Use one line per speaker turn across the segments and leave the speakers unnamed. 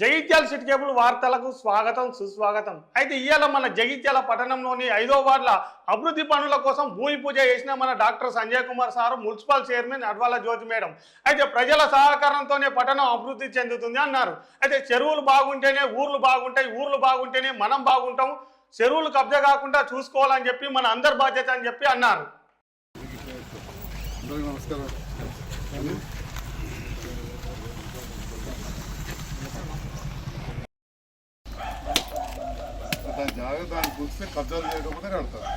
Jagtial city cable వార్తలకు స్వాగతం సుస్వాగతం. అయితే ఇవాళ మన జగిత్యాల పట్టణంలోని ఐదో వార్డుల అభివృద్ధి పనుల కోసం భూమి పూజ చేసిన మన doctor Sanjay Kumar sir municipal chairman Advala Jyothi madam. అయితే ప్రజల సహకారంతోనే పట్టణం అభివృద్ధి చెందుతుంది అన్నారు. అయితే చెరువులు బాగుంటేనే ఊర్లు బాగుంటాయి ఊర్లు బాగుంటేనే మనం బాగుంటాం. చెరువులు కబ్జా కాకుండా చూసుకోవాలని చెప్పి మన అందరి బాధ్యత అని చెప్పి అన్నారు.
నమస్కారం. దాని జాగ్రత్త దాన్ని కూర్చుని కబ్జాలు చేయకపోతే కడతారు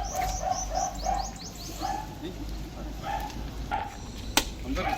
అందరు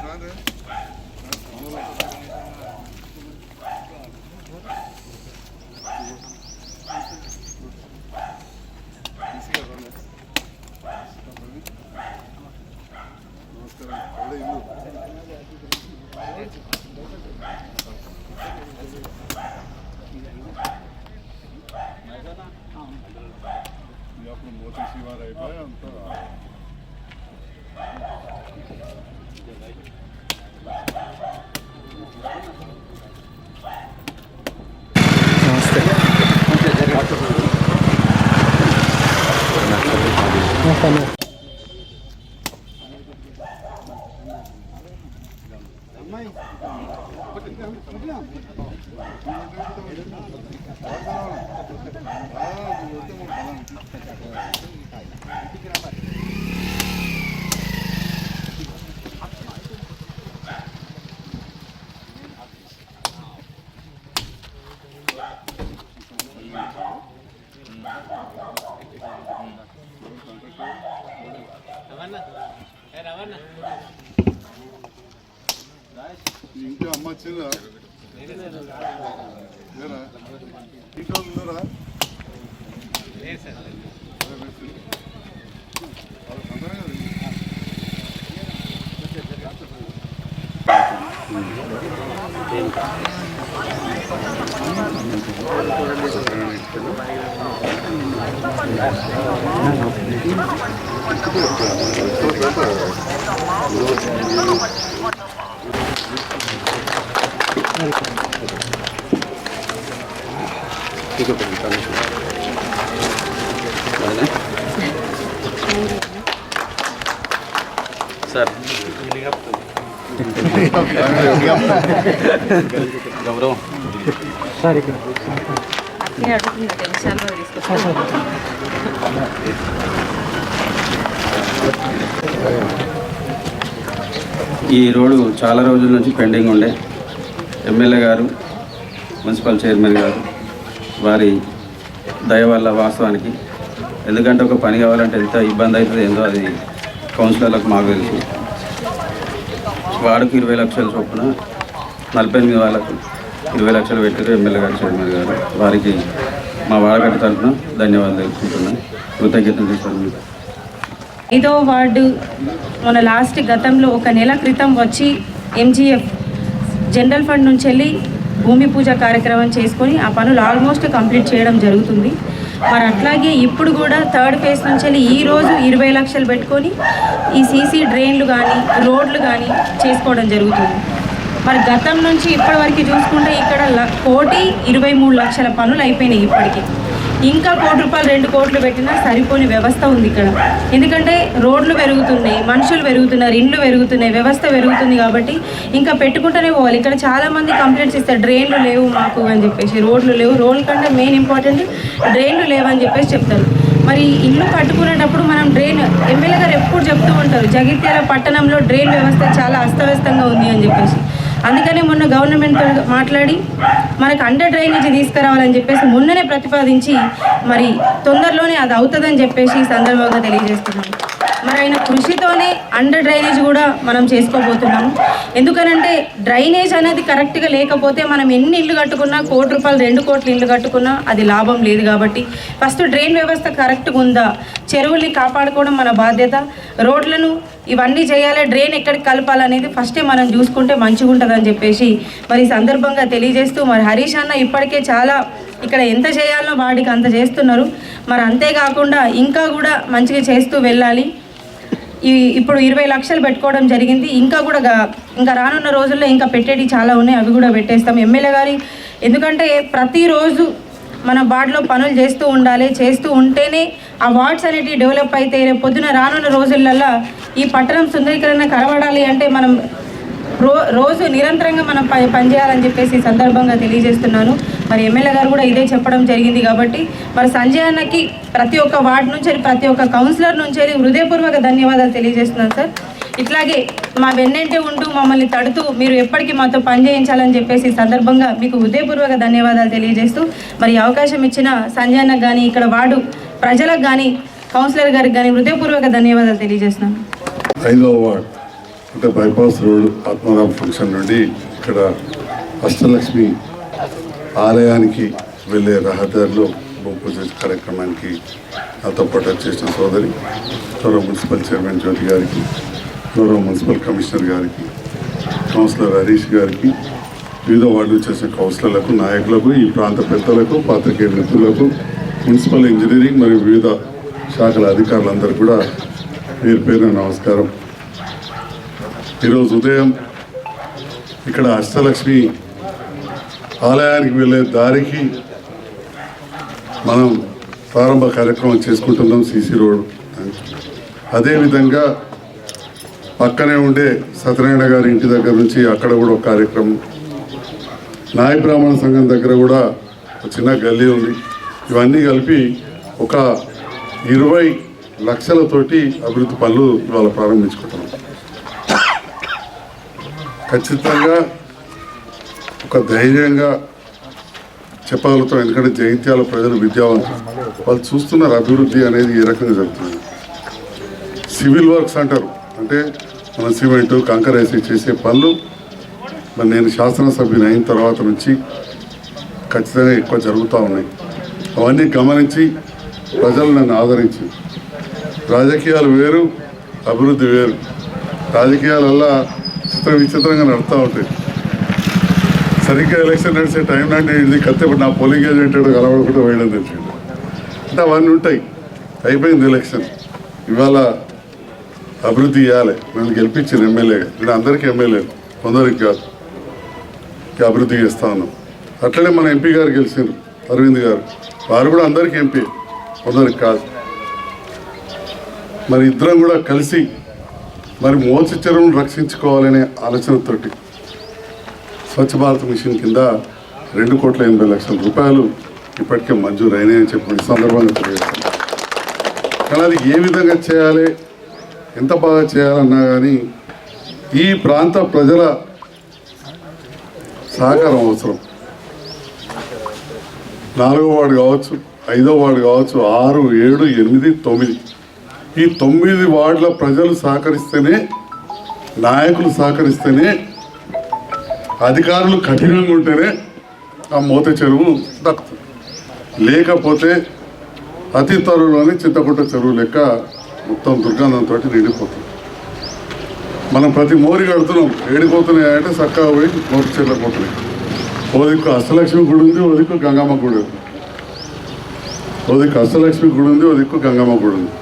ఈ ఇంటి అమ్మ వచ్చిందా? లేరా? ఇంట్లో ఉన్నారా?
సార్
అట్లే అడుగుతున్నా టెన్షన్లో తీసుకొస్తాను
ఈ రోడ్డు చాలా రోజుల నుంచి పెండింగ్ ఉండే. ఎమ్మెల్యే గారు మున్సిపల్ చైర్మన్ గారు వారి దయ వల్ల వాస్తవానికి ఎందుకంటే ఒక పని కావాలంటే ఎంత ఇబ్బంది అవుతుంది ఏందో అది కౌన్సిలర్లకు మాకు తెలుసు. వార్డుకు ఇరవై లక్షల చొప్పున నలభై ఎనిమిది వాళ్ళకు ఇరవై లక్షలు పెట్టారు ఎమ్మెల్యే గారు చైర్మన్ గారు వారికి మా వాడగట్ట తరఫున ధన్యవాదాలు తెలుసుకుంటున్నాను కృతజ్ఞతలు తీసుకుంటున్నాను
ఐదో వార్డు మన లాస్ట్ గతంలో ఒక నెల క్రితం వచ్చి ఎంజీఎఫ్ జనరల్ ఫండ్ నుంచి వెళ్ళి భూమి పూజ కార్యక్రమం చేసుకొని ఆ పనులు ఆల్మోస్ట్ కంప్లీట్ చేయడం జరుగుతుంది. మరి అట్లాగే ఇప్పుడు కూడా థర్డ్ ఫేజ్ నుంచి వెళ్ళి ఈ రోజు ఇరవై లక్షలు పెట్టుకొని ఈ సీసీ డ్రైన్లు కానీ రోడ్లు కానీ చేసుకోవడం జరుగుతుంది. మరి గతం నుంచి ఇప్పటి వరకు చూసుకుంటే ఇక్కడ ల- కోటి ఇరవై మూడు లక్షల పనులు అయిపోయినాయి ఇప్పటికి. ఇంకా కోటి రూపాయలు రెండు కోట్లు పెట్టినా సరిపోని వ్యవస్థ ఉంది ఇక్కడ. ఎందుకంటే రోడ్లు పెరుగుతున్నాయి మనుషులు పెరుగుతున్నారు ఇండ్లు పెరుగుతున్నాయి వ్యవస్థ పెరుగుతుంది కాబట్టి ఇంకా పెట్టుకుంటూనే పోవాలి. ఇక్కడ చాలామంది కంప్లైంట్స్ ఇస్తారు డ్రైన్లు లేవు మాకు అని చెప్పేసి. రోడ్లు లేవు. రోడ్ల కంటే మెయిన్ ఇంపార్టెంట్ డ్రైన్లు లేవని చెప్పేసి చెప్తారు. మరి ఇల్లు కట్టుకునేటప్పుడు మనం డ్రైన్ ఎమ్మెల్యే గారు ఎప్పుడు చెప్తూ ఉంటారు జగిత్యాల పట్టణంలో డ్రైన్ వ్యవస్థ చాలా అస్తవ్యస్తంగా ఉంది అని చెప్పేసి. అందుకనే మొన్న గవర్నమెంట్తో మాట్లాడి మనకు అండర్ డ్రైనేజ్ తీసుకురావాలని చెప్పేసి మొన్ననే ప్రతిపాదించి మరి తొందరలోనే అది అవుతుందని చెప్పేసి ఈ సందర్భంగా తెలియజేస్తున్నాము మరి ఆయన కృషితోనే అండర్ డ్రైనేజ్ కూడా మనం చేసుకోబోతున్నాము ఎందుకనంటే డ్రైనేజ్ అనేది కరెక్ట్గా లేకపోతే మనం ఎన్ని ఇల్లు కట్టుకున్నా కోటి రూపాయలు రెండు కోట్ల ఇల్లు కట్టుకున్నా అది లాభం లేదు కాబట్టి ఫస్ట్ డ్రైన్ వ్యవస్థ కరెక్ట్గా ఉందా? చెరువుల్ని కాపాడుకోవడం మన బాధ్యత. రోడ్లను ఇవన్నీ చేయాలి డ్రైన్ ఎక్కడికి కలపాలనేది ఫస్టే మనం చూసుకుంటే మంచిగా ఉంటుందని చెప్పేసి మరి ఈ సందర్భంగా తెలియజేస్తూ మరి హరీష్ అన్న ఇప్పటికే చాలా ఇక్కడ ఎంత చేయాలో వాడికి అంత చేస్తున్నారు. మరి అంతేకాకుండా ఇంకా కూడా మంచిగా చేస్తూ వెళ్ళాలి. ఈ ఇప్పుడు ఇరవై లక్షలు పెట్టుకోవడం జరిగింది. ఇంకా కూడా ఇంకా రానున్న రోజుల్లో ఇంకా పెట్టేటివి చాలా ఉన్నాయి అవి కూడా పెట్టేస్తాం. ఎమ్మెల్యే గారి ఎందుకంటే ప్రతిరోజు మన వార్డులో పనులు చేస్తూ ఉండాలి చేస్తూ ఉంటేనే ఆ వార్డ్స్ అనేటివి డెవలప్ అయితే రేపు పొద్దున రానున్న రోజులల్లో ఈ పట్టణం సుందరీకరణ కనబడాలి అంటే మనం రో రోజు నిరంతరంగా మనం పని పనిచేయాలని చెప్పేసి సందర్భంగా తెలియజేస్తున్నాను. మరి ఎమ్మెల్యే గారు కూడా ఇదే చెప్పడం జరిగింది కాబట్టి మరి సంజయ్ అన్నకి ప్రతి ఒక్క వార్డు నుంచి ప్రతి ఒక్క కౌన్సిలర్ నుంచి హృదయపూర్వక ధన్యవాదాలు తెలియజేస్తున్నాను సార్. ఇట్లాగే మా వెన్నంటే ఉంటూ మమ్మల్ని తడుతూ మీరు ఎప్పటికీ మాతో పని చేయించాలని చెప్పేసి సందర్భంగా మీకు హృదయపూర్వక ధన్యవాదాలు తెలియజేస్తూ మరి అవకాశం ఇచ్చిన సంజయ్ కానీ ఇక్కడ వార్డు ప్రజలకు కానీ కౌన్సిలర్ గారికి కానీ హృదయపూర్వక ధన్యవాదాలు తెలియజేస్తున్నాను.
ఐదవ వార్డ్ అంటే బైపాస్ రోడ్ ఆత్మారాం ఫంక్షన్ నుండి ఇక్కడ అష్టలక్ష్మి ఆలయానికి వెళ్ళే రహదారిలో భూపూజ కార్యక్రమానికి నాతో పాటు చేసిన సోదరి త్వర మున్సిపల్ చైర్మన్ జ్యోతి గారికి గౌరవ మున్సిపల్ కమిషనర్ గారికి కౌన్సిలర్ హరీష్ గారికి వివిధ వార్డులు చేసిన కౌన్సిలర్లకు నాయకులకు ఈ ప్రాంత పెద్దలకు పాత్రికేయ మిత్రులకు మున్సిపల్ ఇంజనీరింగ్ మరియు వివిధ శాఖల అధికారులందరూ కూడా పేరు పేరు నమస్కారం. ఈరోజు ఉదయం ఇక్కడ అష్టలక్ష్మి ఆలయానికి వెళ్ళే దారికి మనం ప్రారంభ కార్యక్రమం చేసుకుంటున్నాం సీసీ రోడ్. అదేవిధంగా పక్కనే ఉండే సత్యనారాయణ గారి ఇంటి దగ్గర నుంచి అక్కడ కూడా ఒక కార్యక్రమం. నాయ బ్రాహ్మణ సంఘం దగ్గర కూడా ఒక చిన్న గల్లీ ఉంది. ఇవన్నీ కలిపి ఒక ఇరవై లక్షలతోటి అభివృద్ధి పనులు ఇవాళ ప్రారంభించుకుంటున్నాం. ఖచ్చితంగా ఒక ధైర్యంగా చెప్పగలుగుతాం. ఎందుకంటే జైత్యాల ప్రజలు విద్యావంతులు. వాళ్ళు చూస్తున్నారు అభివృద్ధి అనేది ఏ రకంగా జరుగుతుంది. సివిల్ వర్క్స్ అంటారు. అంటే మన సిమెంటు కంకర వేసి చేసే పనులు మరి నేను శాసనసభ్యుని అయిన తర్వాత నుంచి ఖచ్చితంగా ఎక్కువ జరుగుతూ ఉన్నాయి. అవన్నీ గమనించి ప్రజలు నన్ను ఆదరించి. రాజకీయాలు వేరు అభివృద్ధి వేరు. రాజకీయాలల్లా చిత్ర విచిత్రంగా నడుస్తూ ఉంటాయి. సరిగ్గా ఎలక్షన్ నడిచే టైం నాటి ఇది కత్తిపడి ఇప్పుడు నా పోలింగ్ ఏజెంట్ కలవడకుండా వేయడం తెలిసింది అంటే అవన్నీ ఉంటాయి. అయిపోయింది ఎలక్షన్. ఇవాళ అభివృద్ధి చేయాలి. నన్ను గెలిపించిన ఎమ్మెల్యేగా నేను అందరికీ ఎమ్మెల్యే. కొందరికి కాదు. అభివృద్ధి చేస్తా ఉన్నాం. అట్లనే మన ఎంపీ గారు గెలిచారు. అరవింద్ గారు. వారు కూడా అందరికీ ఎంపీ. కొందరికి కాదు. మరి ఇద్దరం కూడా కలిసి మరి మోచి చెరువును రక్షించుకోవాలనే ఆలోచనతోటి స్వచ్ఛ భారత్ మిషన్ కింద రెండు కోట్ల ఎనభై లక్షల రూపాయలు ఇప్పటికే మంజూరు అయినాయని చెప్పి సందర్భంగా తెలియజేస్తాను కానీ అది ఏ విధంగా చేయాలి? ఎంత బాగా చేయాలన్నా కానీ ఈ ప్రాంత ప్రజల సహకారం అవసరం. నాలుగో వార్డు కావచ్చు ఐదో వార్డు కావచ్చు ఆరు ఏడు ఎనిమిది తొమ్మిది. ఈ తొమ్మిది వార్డుల ప్రజలు సహకరిస్తేనే నాయకులు సహకరిస్తేనే అధికారులు కఠినంగా ఉంటేనే ఆ మూత చెరువు దక్కుతుంది. లేకపోతే అతి త్వరలోనే చింతకుంట చెరువు లెక్క మొత్తం దుర్గంధంతో నిండిపోతుంది. మనం ప్రతి మోరి కడుతున్నాం. ఏడిపోతున్నాయి అంటే చక్కగా పోయి మోరి చెట్ల పోతున్నాయి. ఓ దిక్కు అష్టలక్ష్మి గుడి ఉంది ఓ దిక్కు గంగమ్మ గుడి ఉంది. ఓ అష్టలక్ష్మి గుడి ఉంది ఓ దిక్కు గంగమ్మ గుడి ఉంది.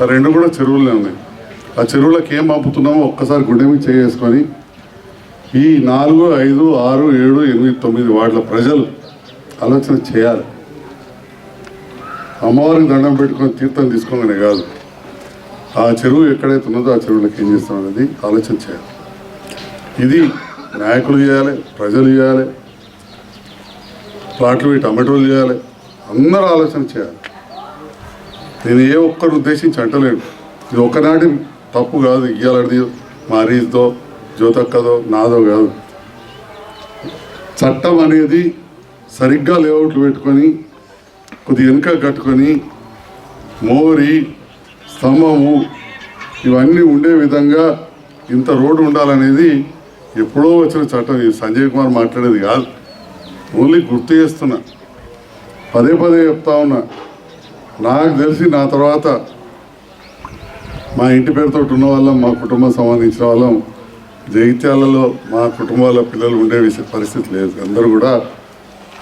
ఆ రెండు కూడా చెరువులనే ఉన్నాయి. ఆ చెరువులకు ఏం పంపుతున్నామో ఒక్కసారి గుండె మీద చేసుకొని ఈ నాలుగు ఐదు ఆరు ఏడు ఎనిమిది తొమ్మిది వార్డుల ప్రజలు ఆలోచన చేయాలి. అమ్మవారికి దండం పెట్టుకొని తీర్థం తీసుకోగానే కాదు. ఆ చెరువు ఎక్కడైతే ఉన్నదో ఆ చెరువులకు ఏం చేస్తాం అనేది ఆలోచన చేయాలి. ఇది నాయకులు చేయాలి ప్రజలు చేయాలి ప్లాట్లు పెట్టి టమాటోలు చేయాలి అందరూ ఆలోచన చేయాలి. నేను ఏ ఒక్కరు ఉద్దేశించి అంటలేను. ఇది ఒకనాటి తప్పు కాదు ఇయ్యాలది మారీస్దో జ్యోతక్కదో నాదో కాదు. చట్టం అనేది సరిగ్గా లేఅవుట్లు పెట్టుకొని కొద్ది వెనుక కట్టుకొని మోరి స్తంభము ఇవన్నీ ఉండే విధంగా ఇంత రోడ్డు ఉండాలనేది ఎప్పుడో వచ్చిన చట్టం. ఇది సంజయ్ కుమార్ మాట్లాడేది కాదు. ఓన్లీ గుర్తు చేస్తున్నా. పదే పదే చెప్తా ఉన్నా. నాకు తెలిసి నా తర్వాత మా ఇంటి పేరుతో ఉన్న వాళ్ళం మా కుటుంబం సంబంధించిన వాళ్ళం జగిత్యాలలో మా కుటుంబాల పిల్లలు ఉండే విషయ పరిస్థితి లేదు. అందరూ కూడా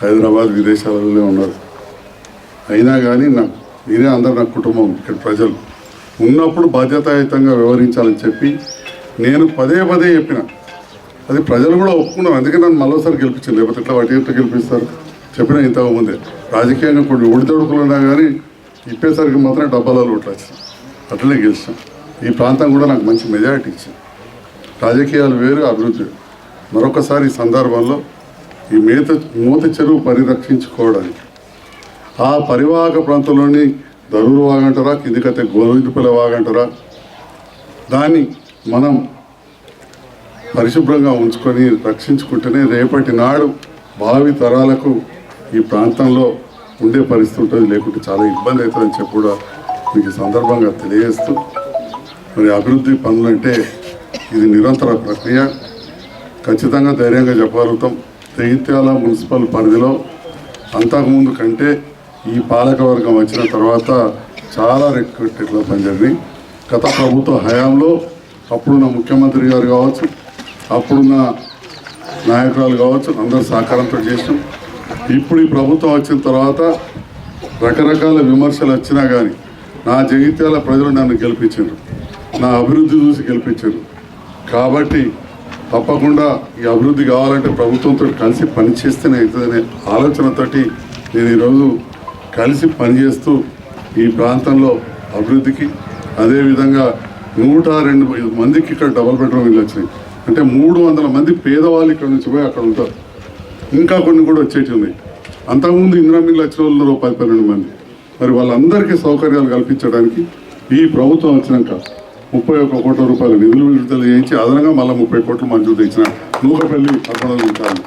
హైదరాబాద్ విదేశాలలో ఉన్నారు. అయినా కానీ నాకు మీరే అందరు నా కుటుంబం ఇక్కడ ప్రజలు. ఉన్నప్పుడు బాధ్యతాయుతంగా వ్యవహరించాలని చెప్పి నేను పదే పదే చెప్పిన. అది ప్రజలు కూడా ఒప్పుకున్నారు. అందుకే నన్ను మరోసారి గెలిపించింది లేకపోతే ఇట్లా వాటి ఇట్లా గెలిపిస్తారు? చెప్పిన ఇంతకు ముందే. రాజకీయంగా కొన్ని ఒడిదొడుకులు ఉన్నా కానీ ఇప్పేసరికి మాత్రం డబ్బాలలో ఓట్లు వచ్చినాయి. అట్లనే గెలిచాం ఈ ప్రాంతం కూడా నాకు మంచి మెజారిటీ ఇచ్చింది. రాజకీయాలు వేరు అభివృద్ధి మరొకసారి ఈ సందర్భంలో ఈ మేత మూత చెరువు పరిరక్షించుకోవడానికి ఆ పరివాహక ప్రాంతంలోని దరూరు వాగంటారా? కిందికైతే గోవిందపల్లి వాగంటారా? దాన్ని మనం పరిశుభ్రంగా ఉంచుకొని రక్షించుకుంటేనే రేపటి నాడు భావి తరాలకు ఈ ప్రాంతంలో ఉండే పరిస్థితి ఉంటుంది. లేకుంటే చాలా ఇబ్బంది అవుతుందని చెప్పి కూడా మీకు సందర్భంగా తెలియజేస్తూ మరి అభివృద్ధి పనులంటే ఇది నిరంతర ప్రక్రియ. ఖచ్చితంగా ధైర్యంగా చెప్పగలుగుతాం జగిత్యాల మున్సిపల్ పరిధిలో అంతకుముందు కంటే ఈ పాలకవర్గం వచ్చిన తర్వాత చాలా రెక్రూటెడ్లో పనిచేయండి గత ప్రభుత్వ హయాంలో అప్పుడున్న ముఖ్యమంత్రి గారు కావచ్చు అప్పుడున్న నాయకురాలు కావచ్చు అందరు సహకారంతో చేసినాం. ఇప్పుడు ఈ ప్రభుత్వం వచ్చిన తర్వాత రకరకాల విమర్శలు వచ్చినా కానీ నా జగిత్యాల ప్రజలు నన్ను గెలిపించారు. నా అభివృద్ధి చూసి గెలిపించారు. కాబట్టి తప్పకుండా ఈ అభివృద్ధి కావాలంటే ప్రభుత్వంతో కలిసి పనిచేస్తేనే అవుతుందనే ఆలోచనతోటి నేను ఈరోజు కలిసి పనిచేస్తూ ఈ ప్రాంతంలో అభివృద్ధికి అదేవిధంగా నూట రెండు మందికి ఇక్కడ డబల్ బెడ్రూమ్ ఇల్లు వచ్చినాయి. అంటే మూడు వందల మంది పేదవాళ్ళు ఇక్కడ నుంచి పోయి అక్కడ ఉంటారు. ఇంకా కొన్ని కూడా వచ్చేటి ఉన్నాయి. అంతకుముందు ఇందిరా మిల్లు వచ్చిన వాళ్ళు పది పన్నెండు మంది. మరి వాళ్ళందరికీ సౌకర్యాలు కల్పించడానికి ఈ ప్రభుత్వం వచ్చినాక ముప్పై ఒక్క కోట్ల రూపాయల నిధులు విడుదల చేయించి అదనంగా మళ్ళీ ముప్పై కోట్లు మంజూరు ఇచ్చిన నూకపల్లి అర్పణ కాలనీ.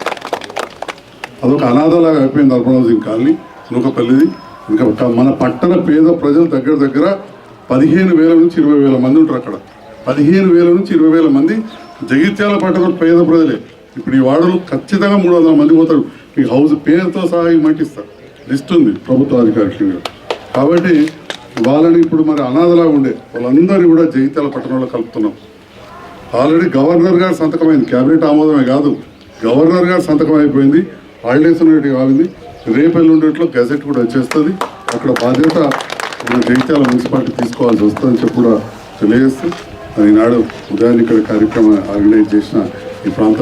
అదొక అనాథలాగా అయిపోయింది అర్పణ కాలనీ. నూకపల్లిది ఇంకా మన పట్టణ పేద ప్రజలు దగ్గర దగ్గర పదిహేను వేల నుంచి ఇరవై వేల మంది ఉంటారు అక్కడ. పదిహేను వేల నుంచి ఇరవై వేల మంది జగిత్యాల పట్టణ పేద ప్రజలే. ఇప్పుడు ఈ వాడలు ఖచ్చితంగా మూడు వందల మంది పోతారు. ఈ హౌస్ పేరుతో సహా ఇవ్వమంటే లిస్ట్ ఉంది ప్రభుత్వ అధికారికంగా కాబట్టి వాళ్ళని ఇప్పుడు మరి అనాథలాగా ఉండే వాళ్ళందరినీ కూడా జగిత్యాల పట్టణంలో కలుపుతున్నాం. ఆల్రెడీ గవర్నర్ గారు సంతకమైంది. క్యాబినెట్ ఆమోదమే కాదు. గవర్నర్ గారు సంతకం అయిపోయింది. హాలిడేస్ ఉన్నట్టు కావాలి రేపు ఎల్లుండేట్లో గెజెట్ కూడా వచ్చేస్తుంది. అక్కడ బాధ్యత మన జగిత్యాల మున్సిపాలిటీ తీసుకోవాల్సి వస్తుందని చెప్పి కూడా తెలియజేస్తూ ఈనాడు ఉదయాన్ని ఇక్కడ కార్యక్రమం ఆర్గనైజ్ చేసిన ఈ ప్రాంత